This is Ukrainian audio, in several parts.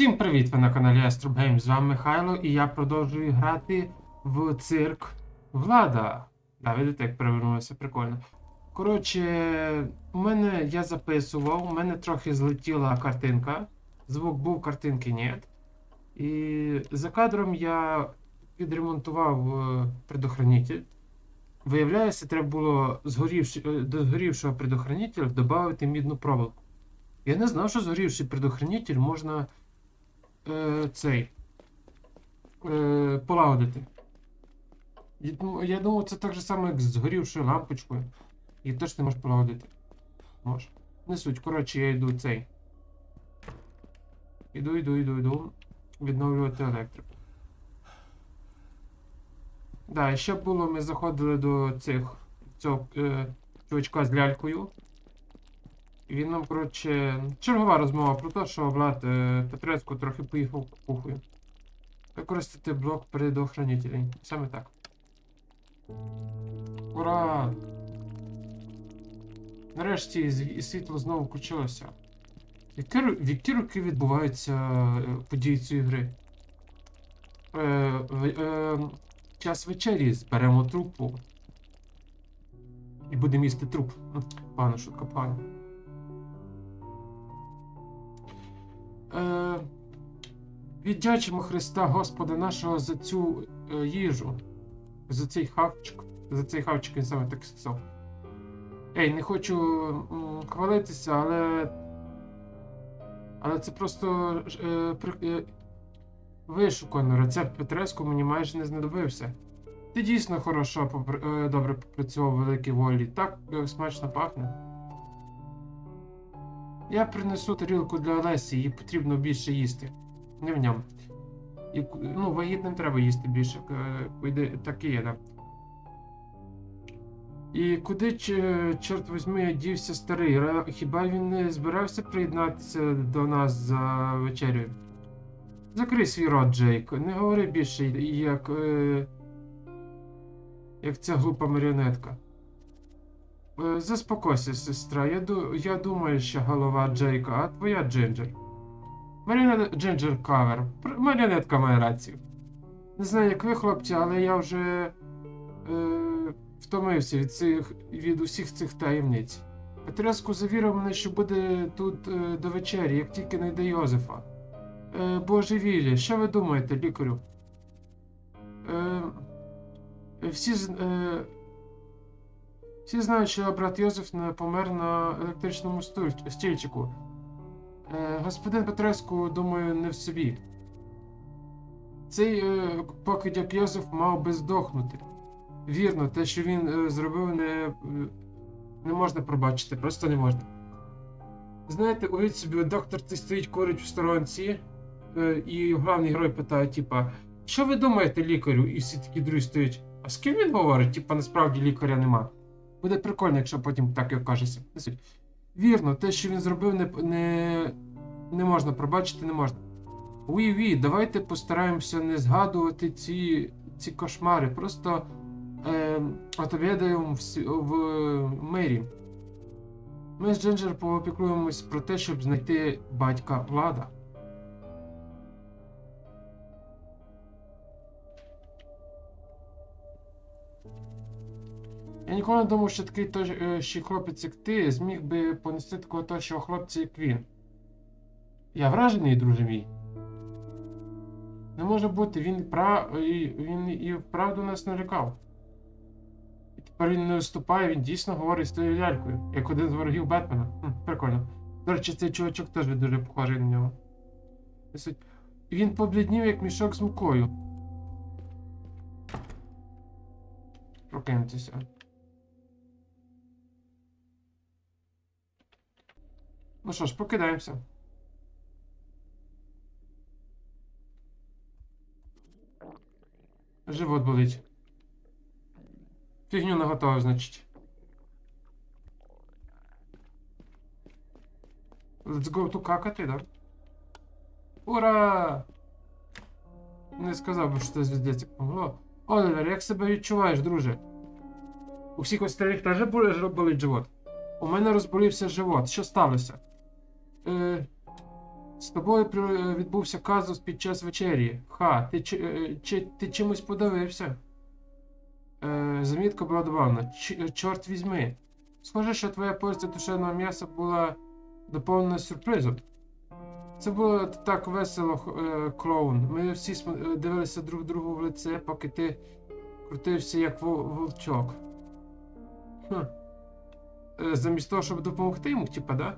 Всім привіт! Ви на каналі AstroGames. З вами Михайло і я продовжую грати в цирк Влада. Да, видите, як перевернулося, прикольно. Коротше, у мене я записував, у мене трохи злетіла картинка. Звук був, картинки ні. І за кадром я відремонтував е, предохранитель. Виявляється, треба було згорівши, е, до згорівшого предохранителя додати мідну проволоку. Я не знав, що згорівший предохранитель можна е, цей е, полагодити. Дум- я думав, це так же само, як з згорівшою лампочкою. Її теж не можеш полагодити. Може. Не суть. Коротше, я йду цей. Іду, іду, іду, іду. Відновлювати електрику. Да, і ще було, ми заходили до цих цього е, чувачка з лялькою. Він нам, коротше, чергова розмова про те, що Влад е, Петрецьку трохи поїхав пухою. Використати блок предохранителей. Саме так. Ура! Нарешті світло знову включилося. Які, в які роки відбуваються е, події цієї гри? Е, е, час вечері зберемо трупу. І будемо їсти труп. М, Погана шутка, погана. Е, віддячимо Христа Господа нашого за цю е, їжу, за цей хавчик. За цей хавчик він саме так сказав. Ей, не хочу м, хвалитися, але. Але це просто е, е, вишукано. Рецепт Петреску мені майже не знадобився. Ти дійсно хорошо попр- е, добре попрацював великій волі. Так е, смачно пахне. Я принесу тарілку для Олесі, їй потрібно більше їсти. Ням-ням. І, ну, вагітним треба їсти більше. е, так і є, да. І куди, чорт возьми, дівся старий? Хіба він не збирався приєднатися до нас за вечерею? Закрий свій рот, Джейк. Не говори більше, як. Е, як ця глупа маріонетка. Е, Заспокойся, сестра. Я, ду... я думаю, що голова Джейка, а твоя Джинджер. Маріонет... Джинджер кавер. Маріонетка має рацію. Не знаю, як ви, хлопці, але я вже е... втомився від, цих... від усіх цих таємниць. Петреску завірив мене, що буде тут е... до вечері, як тільки знайде Йозефа. Е... Божевілля, що ви думаєте, лікарю? Е... Всі з. Е... Всі знають, що брат Йозеф помер на електричному стільчику. Е, господин Петреску, думаю, не в собі. Цей е, покидьок Йозеф мав би здохнути. Вірно, те, що він е, зробив, не, не можна пробачити, просто не можна. Знаєте, уявіть собі, доктор цей стоїть курить в сторонці, і головний герой питає, типа, що ви думаєте, лікарю? І всі такі друзі стоять. А з ким він говорить? Типа, насправді лікаря нема. Буде прикольно, якщо потім так і окажеться. Вірно, те, що він зробив, не, не, не можна пробачити, не можна. Уі-ві, давайте постараємося не згадувати ці, ці кошмари. Просто е, отведаємо в, в мирі. Ми з Джинджер поопікуємось про те, щоб знайти батька Влада. Я ніколи не думав, що такий тож, е, хлопець, як ти, зміг би понести такого тощого хлопця, як він. Я вражений, друже мій. Не може бути, він прав... він і вправду нас налякав. І тепер він не виступає, він дійсно говорить з тою лялькою, як один з ворогів Бетмена. Хм, прикольно. До речі, цей чувачок теж дуже похожий на нього. І він побліднів, як мішок з мукою. Прокиньтеся. Ну що ж, покидаємося. Живот болить. Фігню наготовив, значить. Let's go to какати, да? Ура! Не сказав би, що це звіздець помогло. Оливер, як себе відчуваєш, друже? У всіх остальних теж болить болить живот. У мене розболівся живот. Що сталося? Е, З тобою відбувся казус під час вечері. Ха, ти, чи, е, чи, ти чимось подивився? Е, замітка була добавлена. Чорт візьми. Схоже, що твоя порція тушеного м'яса була доповнена сюрпризом. Це було так весело, е, клоун. Ми всі е, дивилися друг другу в лице, поки ти крутився як волчок. Хм. Е, замість того, щоб допомогти йому, типа, да?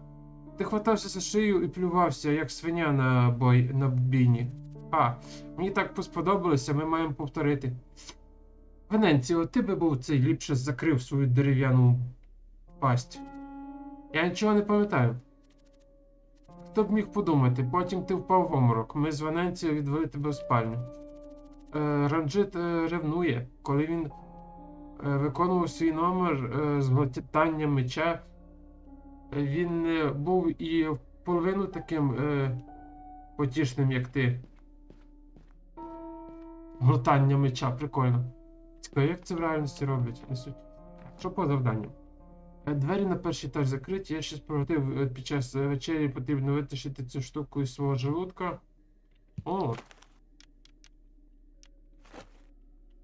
Ти хватався за шию і плювався, як свиня на бой на бійні. А, мені так сподобалося, ми маємо повторити. Вененціо, ти би був цей ліпше закрив свою дерев'яну пасть. Я нічого не пам'ятаю. Хто б міг подумати, потім ти впав в оморок. Ми з Вененцією відвели тебе в спальню. Е, Ранджит е, ревнує, коли він е, виконував свій номер е, з глотання меча. Е, Він не був і в половину таким е, потішним, як ти. Глотання меча, прикольно. Цікаво, як це в реальності роблять? Не суть. Що по завданню? Е, Двері на перший етаж закриті. Я щось приготив е, під час е, вечері, потрібно витащити цю штуку із свого желудка. О.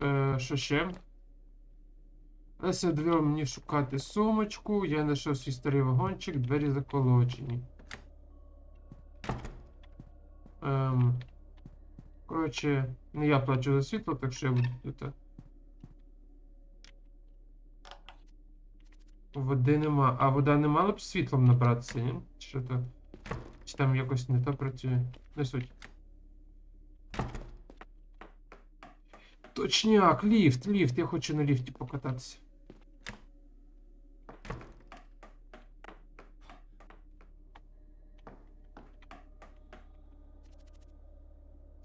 Е, що ще? Леся довела мені шукати сумочку. Я знайшов свій старий вагончик, двері заколочені. Ем, коротше, не я плачу за світло, так що я буду тут. Води нема. А вода не мала б світлом набратися, ні? Що то? Чи там якось не то працює? Не суть. Точняк, ліфт, ліфт. Я хочу на ліфті покататися.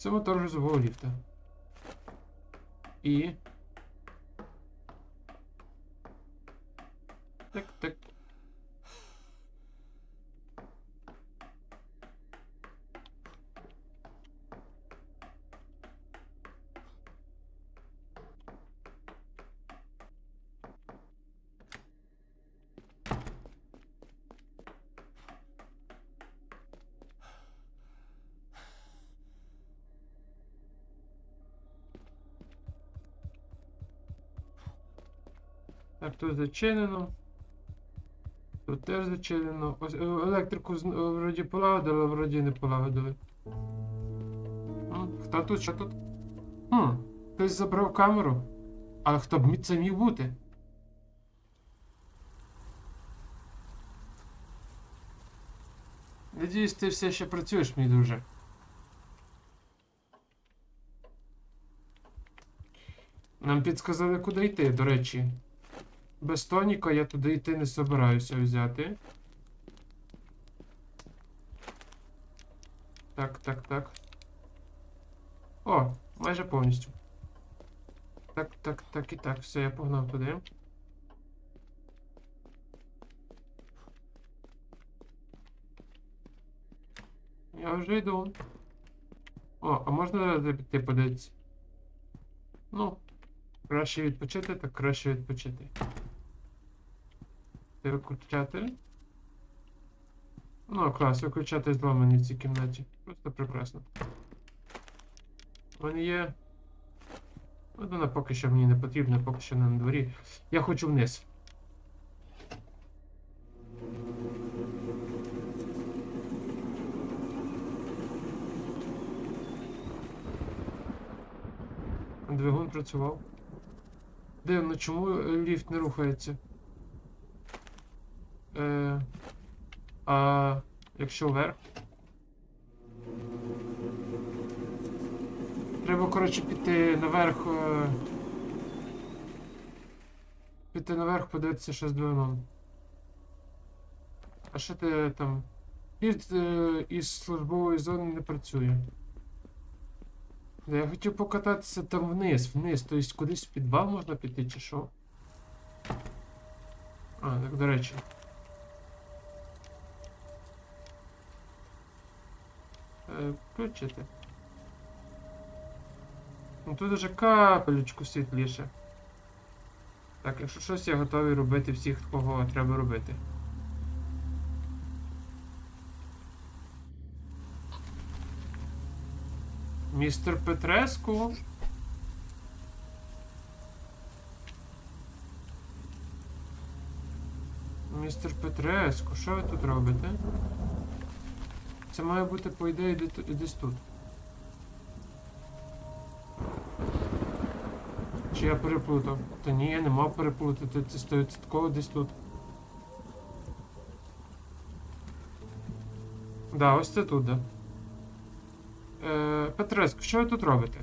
Це мотор грузового ліфта. І. Так, так. Так, тут зачинено. Тут теж зачинено. Ось е, електрику е, вроді полагодили, а вроді не полагодили. Хто тут? Що тут? Хм, хтось забрав камеру. Але хто б це міг бути? Надіюсь, ти все ще працюєш, мій друже. Нам підсказали, куди йти, до речі. Без тоніка я туди йти не собираюся взяти. Так, так, так. О, майже повністю. Так, так, так і так. Все, я погнав туди. Я вже йду. О, а можна піти подивитися? Ну, краще відпочити, так краще відпочити. Виключатель. Ну, клас, виключатель зламаний в цій кімнаті. Просто прекрасно. Вони є. Ну, вона поки що мені не потрібна, поки що не на дворі. Я хочу вниз. Двигун працював. Дивно, чому е, ліфт не рухається? Е, а якщо вверх? Треба, коротше, піти наверх. Е, піти наверх, подивитися, що з двигуном. А що ти там? Ліфт е, із службової зони не працює. Я хотів покататися там вниз, вниз, тобто кудись в підвал можна піти чи що? А, так до речі. Включити. Ну тут уже капелючку світліше. Так, якщо щось, я готовий робити всіх, кого треба робити. Містер Петреску. Містер Петреску, що ви тут робите? Це має бути, по ідеї, де- десь тут. Чи я переплутав? Та ні, я не мав переплутати, це стовідсотково десь тут. Да, ось це тут, да. Е, Петреску, що ви тут робите?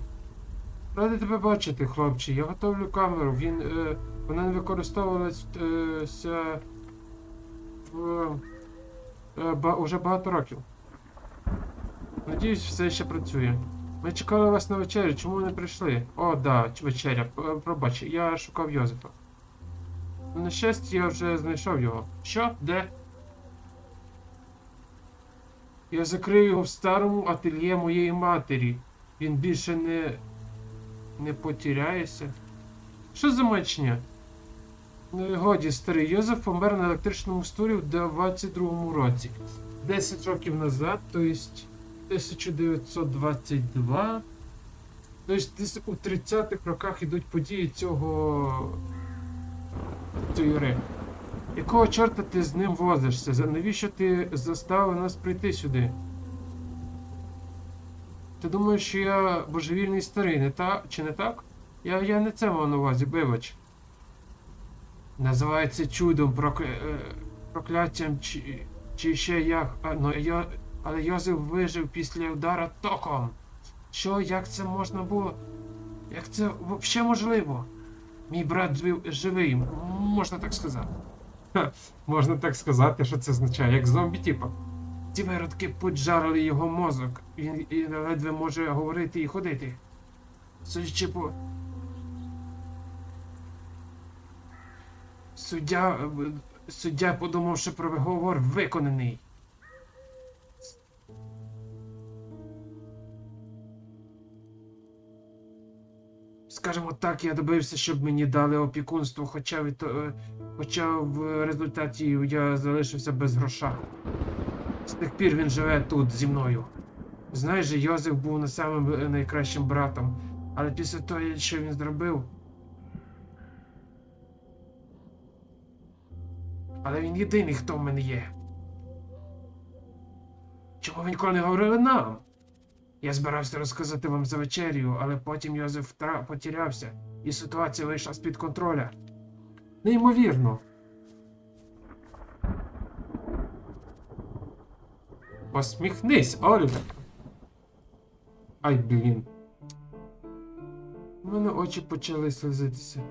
Радий тебе бачити, хлопче. Я готовлю камеру. Він, е, вона не використовувалась е, е, уже багато років. Надіюсь, все ще працює. Ми чекали вас на вечерю, чому ви не прийшли? О, да, вечеря. Пробач, я шукав Йозефа. На щастя, я вже знайшов його. Що? Де? Я закрив його в старому ательє моєї матері. Він більше не. не потіряється. Що за мачня? Ну, годі, старий Йозеф помер на електричному стулі в 22-му році. 10 років назад, то есть 1922. Тобто десь у 30-х роках ідуть події цього. цієї гри. Якого чорта ти з ним возишся? Навіщо ти заставив нас прийти сюди? Ти думаєш, що я божевільний старий, не так? Чи не так? Я, я не це мав на увазі, вибач. Називається чудом, е, прокляттям чи, чи ще як. А, ну, я... Але Йозеф вижив після удара током. Що, як це можна було? Як це взагалі можливо? Мій брат жив, живий, можна так сказати. Ха, можна так сказати, що це означає, як зомбі, типа. Ці виродки поджарили його мозок. Він і ледве може говорити і ходити. Судячи по. Суддя. Суддя подумав, що приговор виконаний. Скажімо так, я добився, щоб мені дали опікунство, хоча, від, е, хоча в результаті я залишився без гроша. З тих пір він живе тут зі мною. Знаєш, Йозеф був не самим е, найкращим братом, але після того, що він зробив. Але він єдиний, хто в мене є. Чому ви ніколи не говорили нам? Я збирався розказати вам за вечерю, але потім Йозеф втра... потерявся, і ситуація вийшла з-під контроля. Неймовірно. Посміхнись, Олівер. Ай, блін. У мене очі почали слізитися.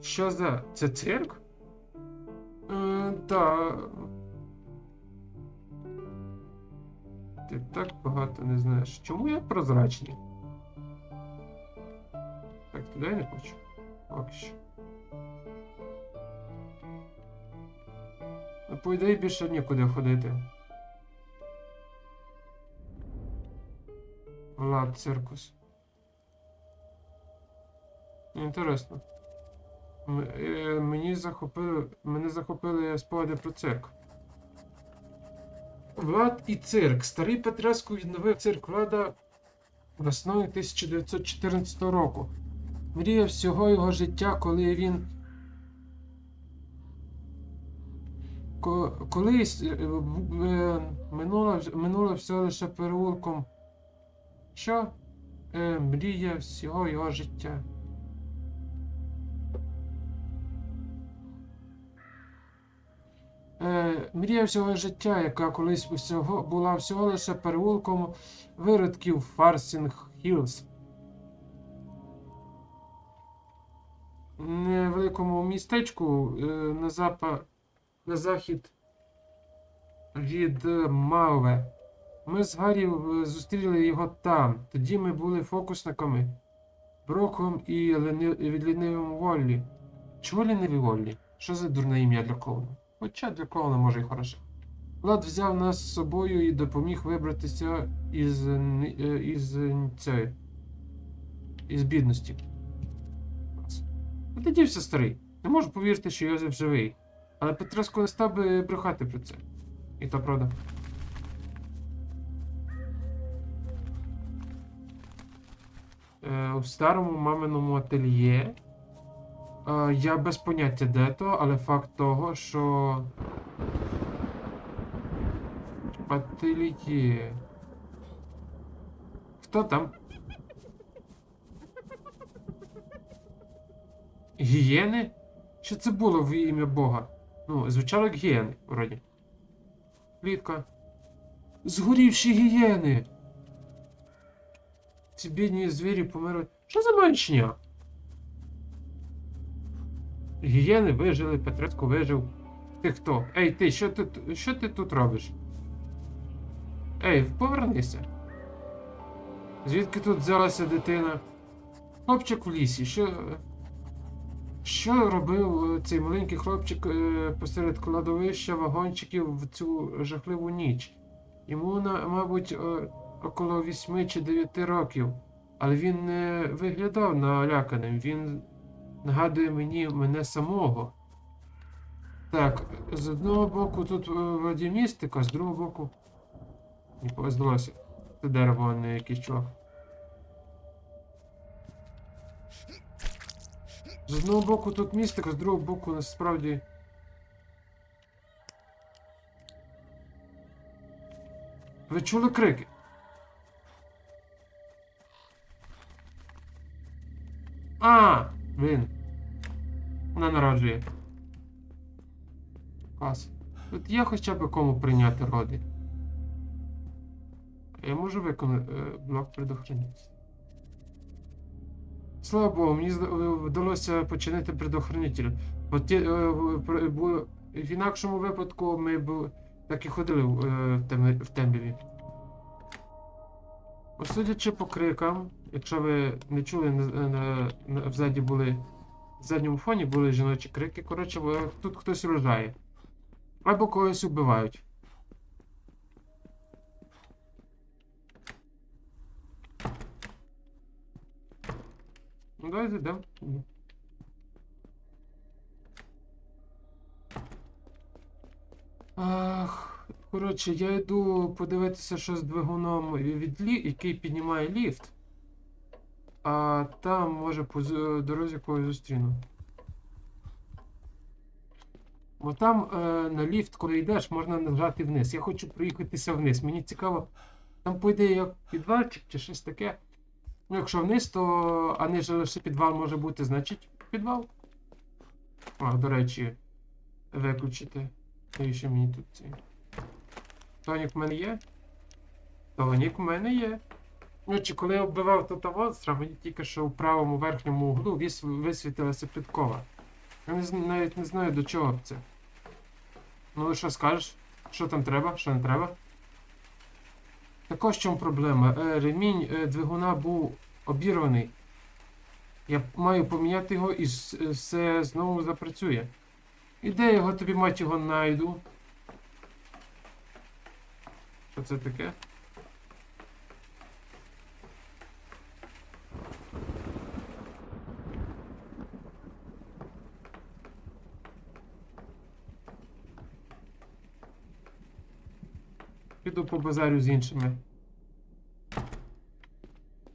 Що за. Це цирк? Е, та. Ти так багато не знаєш. Чому я прозрачний? Так, туди я не хочу. Поки що. Ну, по ідеї більше нікуди ходити. Влад циркус. Інтересно. М- е, Мені захопили. Мене захопили спогади про цирк. Влад і цирк. Старий Петреску відновив цирк влада весною 1914 року. Мрія всього його життя, коли він. Колись е, е, минуло, минуло все лише переулком. Що? Е, мрія всього його життя. Мрія всього життя, яка колись всього, була всього лише переулком виродків Фарсінг Хілз. Невеликому містечку е, на, запа, на захід від е, Малве. Ми з Гаррі е, зустріли його там. Тоді ми були фокусниками. Броком і від лінивим Воллі. Чого лінивий Воллі? Що за дурне ім'я для клоуна? Хоча для клоуна може і хороше. Влад взяв нас з собою і допоміг вибратися із, е, із цієї. із бідності. Ти дівся старий. Не можу повірити, що Йозеф живий. Але Петреско не став би брехати про це. І то правда. е, в старому маминому ательє. Е, я без поняття де то, але факт того, що. Ательє. Хто там? Гієни? Що це було в ім'я Бога? Ну, звучало як гієни, вроді. Клітка. Згорівші гієни! Ці бідні звірі померли. Що за маячня? Гієни вижили, Петрецько вижив. Ти хто? Ей, ти, що ти, що ти тут робиш? Ей, повернися. Звідки тут взялася дитина? Хлопчик в лісі, що. Що робив е, цей маленький хлопчик е, посеред кладовища вагончиків в цю жахливу ніч? Йому, мабуть, около 8 чи 9 років, але він не виглядав наляканим, він нагадує мені мене самого. Так, з одного боку тут е, вроді містика, з другого боку. Мені повезлося. Це дерево, а не якийсь чувак. З одного боку тут містика, з другого боку насправді. Ви чули крики? А, він. Вона народжує. Клас. Тут є хоча б кому прийняти роди. Я можу виконати е, блок предохранитель. Слава Богу, мені зда- вдалося починити предохранитель. Бо е, в- інакшому випадку ми б так і ходили в, е, темряві. Судячи по крикам, якщо ви не чули, на, на, взаді були, в задньому фоні були жіночі крики. Коротше, е, тут хтось рожає. Або когось вбивають. Ну, давай зайдемо. Коротше, я йду подивитися, що з двигуном від лі... який піднімає ліфт. А там, може, по дорозі когось зустріну. Бо там е, на ліфт, коли йдеш, можна нажати вниз. Я хочу проїхатися вниз. Мені цікаво, там по ідеї як підвальчик чи щось таке. Ну, якщо вниз, то а не лише підвал може бути, значить підвал. А, до речі, виключити. Навіщо мені тут ці? Тонік в мене є? Тонік в мене є. Ну, чи коли я вбивав тут монстра, мені тільки що в правому верхньому углу висвітилася підкова. Я не, навіть не знаю до чого це. Ну, що скажеш? Що там треба, що не треба? Також чому проблема. Е, ремінь е, двигуна був обірваний. Я маю поміняти його і е, все знову запрацює. І де я його тобі мать його найду? Що це таке? Піду по базарю з іншими.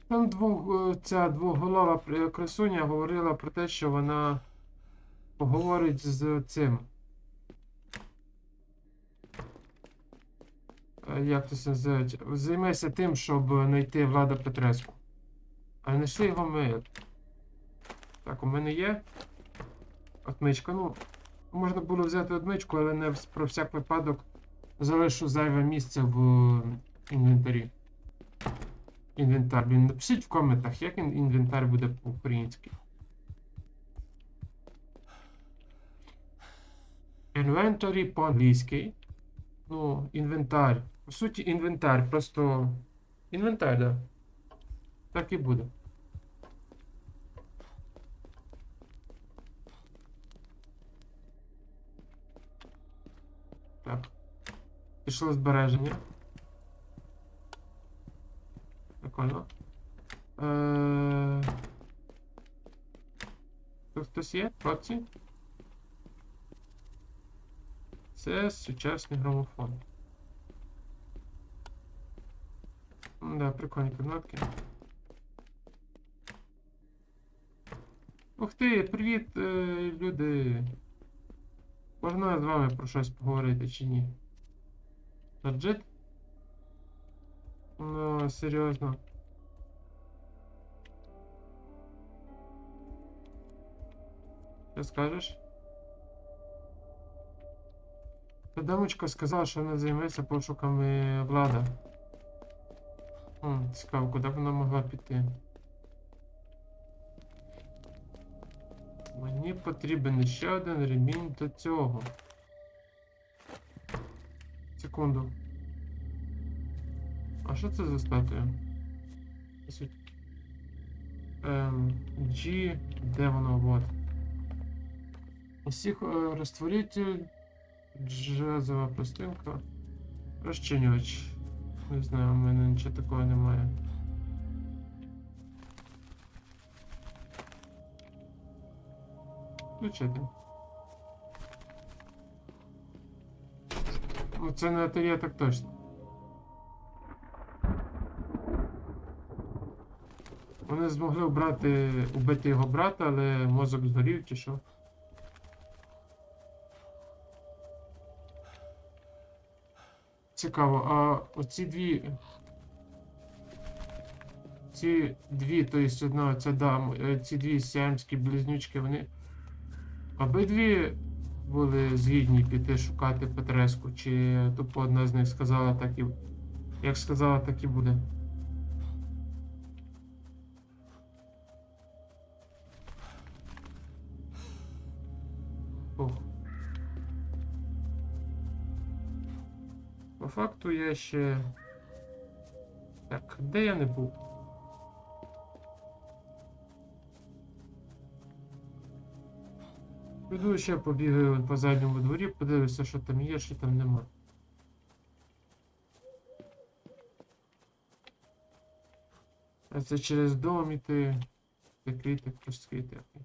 Там двох, е, ця двоголова красуня говорила про те, що вона поговорить з цим. Е, Як це називається? Займайся тим, щоб знайти Влада Петреску. А знайшли його ми. Так, у мене є. Отмичка. Ну, можна було взяти отмичку, але не про всяк випадок залишу зайве місце в інвентарі. Інвентар. Блін, напишіть в коментах, як інвентар буде по-українськи. Інвентарі по-англійськи. Ну, інвентар. По суті, інвентар. Просто. Інвентар, да. Так і буде. Так. Пішло збереження. Прикольно. Е... Тут хтось є? Хлопці? Це сучасний грамофон. М, Да, прикольні кнопки. Ух ти, привіт, е, люди. Можна з вами про щось поговорити чи ні? Аджит? Ну, серйозно. Що скажеш? Та дамочка сказала, що вона займеться пошуками влада. Хм, цікаво, куди б вона могла піти? Мені потрібен ще один ремінь до цього. Секунду. А що це за статуя? Ем, G, де воно? Вот. Усіх е, розтворитель, джазова пластинка, розчинювач. Не знаю, у мене нічого такого немає. Включити. Ну, це не ательє так точно. Вони змогли вбрати, убити його брата, але мозок згорів чи що. Цікаво, а оці дві. Ці дві, то есть одна ця дам, е, ці дві сіамські близнючки, вони обидві були згідні піти шукати Петреску, чи тупо одна з них сказала так і. Як сказала, так і буде. Ох. По факту я ще. Так, де я не був? Піду ще побігаю по задньому дворі, подивлюся, що там є, що там нема. А це через дом іти. Такий так простий такий.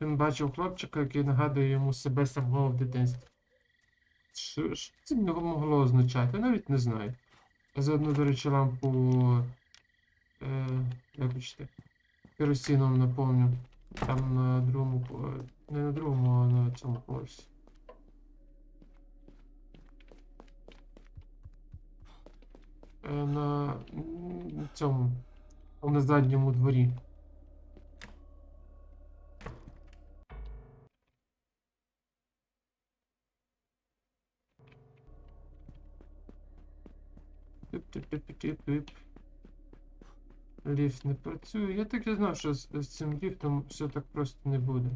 Він бачив хлопчика, який нагадує йому себе самого в дитинстві. Що ж це могло означати? Я навіть не знаю. Я заодно, до речі, лампу. Е, вибачте. Керосином наповню. Там на другому. Не на другому, а на цьому поверсі. Е, на цьому. На задньому дворі. Тип-тип-тип-тип-тип. Ліфт не працює. Я так і знав, що з, з цим ліфтом все так просто не буде.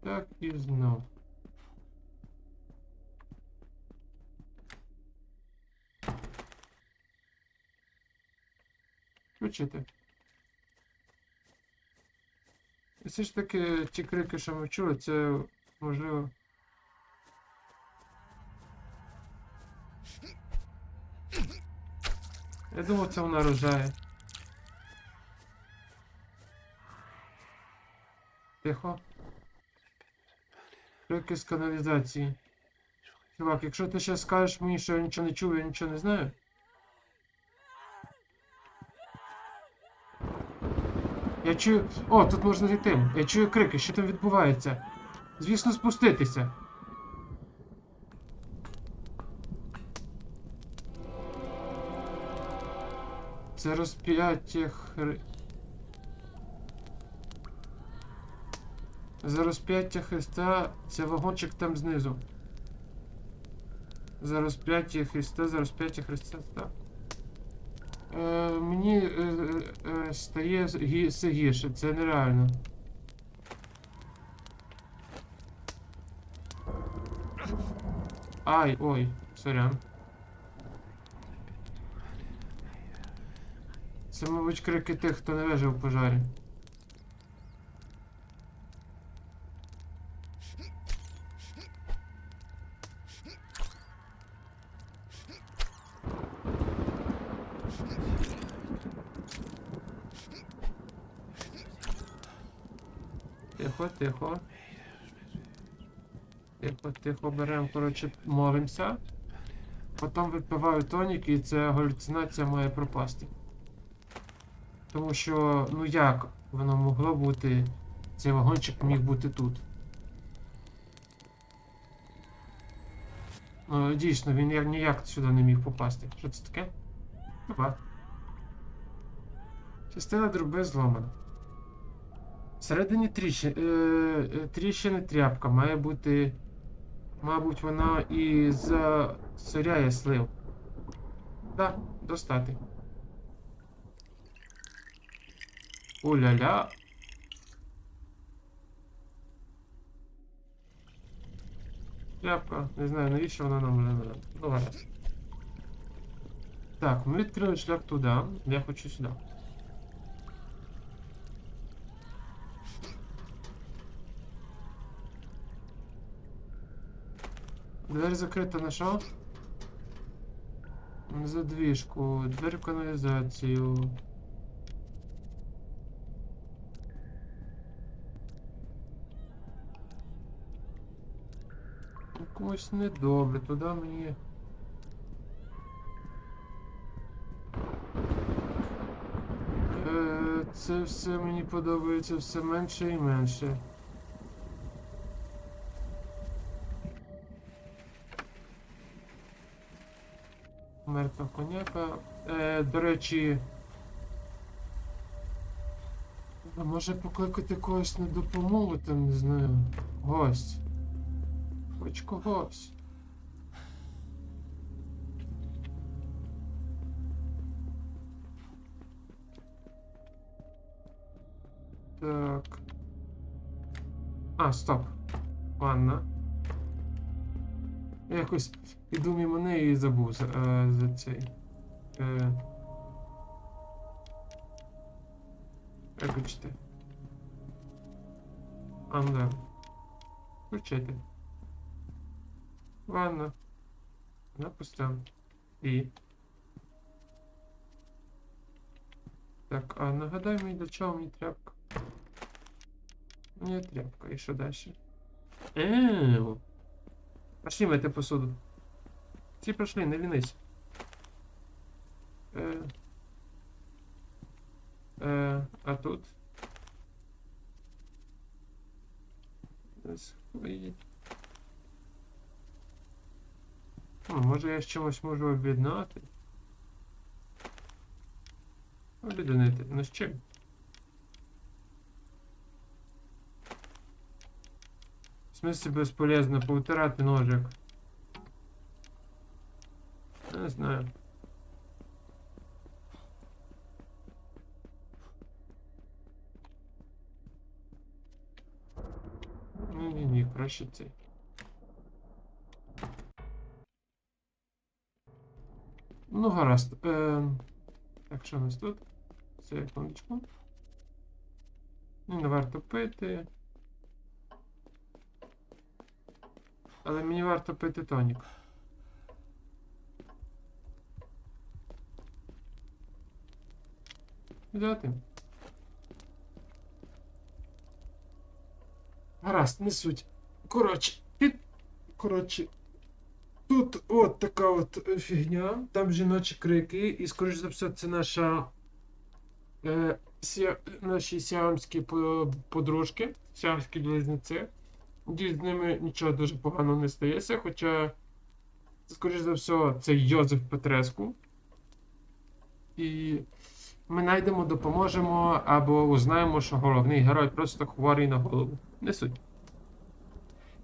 Так і знав. Включити. Все ж таки ті крики, що ми чули, це можливо. Я думав, це вона рожає. Тихо. Крики з каналізації. Чувак, якщо ти ще скажеш мені, що я нічого не чув, я нічого не знаю. Я чую. О, тут можна зайти. Я чую крики, що там відбувається. Звісно, спуститися. Це розп'яття хри... За розп'яття Христа це вагончик там знизу. За розп'яття Христа, за розп'яття Христа. Так. Е, мені е, е, е, стає все гірше, це нереально. Ай, ой, сорян. Це, мабуть, крики тих, хто не вижив в пожарі. Тихо, тихо. Тихо, тихо, беремо, коротше, молимося. Потім випиваю тонік і ця галюцинація має пропасти. Тому що, ну як воно могло бути. Цей вагончик міг бути тут. Ну, дійсно, він ніяк сюди не міг попасти. Що це таке? Опа. Частина труби зломана. Всередині тріщини, е, е, тріщини тряпка має бути. Мабуть, вона і засоряє слив. Да, достати. Уля-ля. Тряпка. Не знаю, навіщо вона нам не надо. Ну. Так, ми відкрили шлях туди. Я хочу сюди. Дверь закрита на що? Задвіжку, двері в каналізацію. Комусь недобре, туди мені. Е, Це все мені подобається все менше і менше. Мертва коняка. Е, до речі. А може покликати когось на допомогу, там, не знаю. Гость. Хоч когось. Так. А, стоп. Ванна. Я якось іду мимо неї і забув за, е, за цей. Е, вибачте. А. Включити. Ванна. Напустим. І. Так, а нагадай мені, для чого мені тряпка? Мені тряпка, і що далі? Еу. Пошли мити посуду. Всі пошли, не лінись. Е, е, а тут? Десь Ну, може я з чимось можу об'єднати? Об'єднати. Ну з чим? В смысле безполезно повтирати ножик? Не знаю. Ні, ні, ні, краще цей. Ну, гаразд. Е, так, що у нас тут? Секундочку. Ну, не варто пити. Але мені варто пити тонік. Взяти. Гаразд, не суть. Коротше, під... Коротше. Тут от така от фігня. Там жіночі крики, і скоріш за все, це наша. Е, сія... Наші сіамські подружки, сіамські близнеці. З ними нічого дуже поганого не стається, хоча, скоріш за все, це Йозеф Петреску. І ми знайдемо, допоможемо або узнаємо, що головний герой просто хворий на голову. Не суть.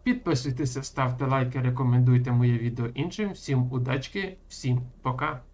Підписуйтеся, ставте лайки, рекомендуйте моє відео іншим. Всім удачки, всім пока!